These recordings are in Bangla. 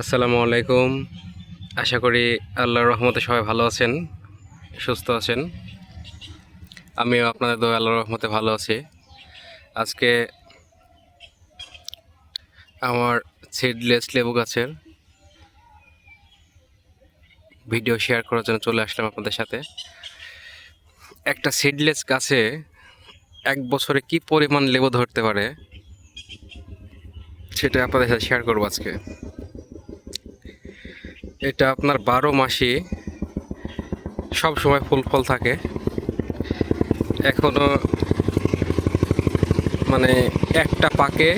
আসসালামু আলাইকুম। আশা করি আল্লাহর রহমতে সবাই ভালো আছেন, সুস্থ আছেন। আমিও আপনাদের দোয়া আল্লাহর রহমতে ভালো আছি। আজকে আমার সিডলেস লেবু গাছের ভিডিও শেয়ার করার জন্য চলে আসলাম আপনাদের সাথে। একটা সিডলেস গাছে এক বছরে কি পরিমাণ লেবু ধরতে পারে, সেটা আপনাদের সাথে শেয়ার করব আজকে। এটা আপনার বারো মাসে সব সময় ফুল ফল থাকে। এখনও মানে একটা পাকে,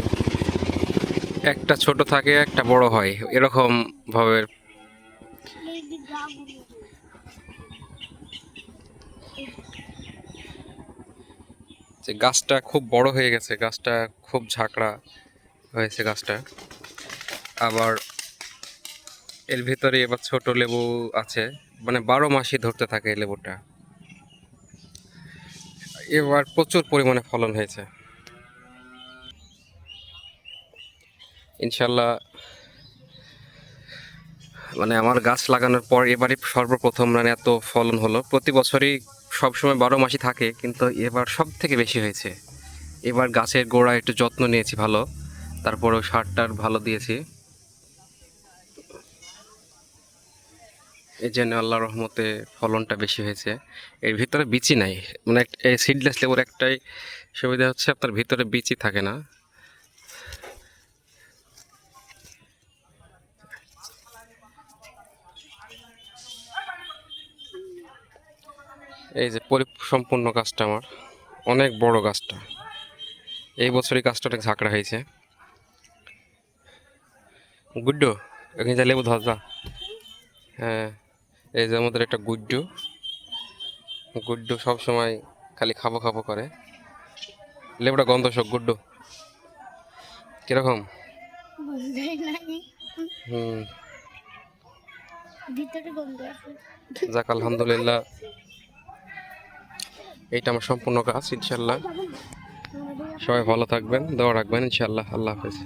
একটা ছোট থাকে, একটা বড় হয়, এরকম ভাবে। যে গাছটা খুব বড় হয়ে গেছে, গাছটা খুব ঝাঁকড়া হয়েছে গাছটা। আবার এর ভিতরে এবার ছোট লেবু আছে। মানে বারো মাসই ধরতে থাকে এই লেবুটা। এবার প্রচুর পরিমাণে ফলন হয়েছে। ইনশাল্লাহ মানে আমার গাছ লাগানোর পর এবারই সর্বপ্রথম মানে এত ফলন হলো। প্রতি বছরই সবসময় বারো মাসই থাকে, কিন্তু এবার সব থেকে বেশি হয়েছে। এবার গাছের গোড়া একটু যত্ন নিয়েছি ভালো, তারপরেও সারটার ভালো দিয়েছি। এই জন্য আল্লাহ রহমতে ফলনটা বেশি হয়েছে। এর ভিতরে বিচি নাই। মানে এই সিডলেস লেবুর একটাই সুবিধা হচ্ছে আপনার ভিতরে বিচি থাকে না। এই যে পরিসম্পূর্ণ গাছটা আমার। অনেক বড় গাছটা। এই বছরই গাছটা অনেক ঝাঁকড়া হয়েছে। গুড্ডু, এখানে যা লেবু ধর, যা। হ্যাঁ। এই যে আমাদের একটা গুড্ডু। গুড্ডু সব সময় খালি খাব খাব করে। লেবুটা গন্ধ সব গুড্ডু। কীরকম? হুম। যাক আলহামদুলিল্লাহ। এইটা আমার সম্পূর্ণ কাজ ইনশাল্লাহ সবাই ভালো থাকবেন দোয়া রাখবেন ইনশাল্লাহ আল্লাহ হাফেজ।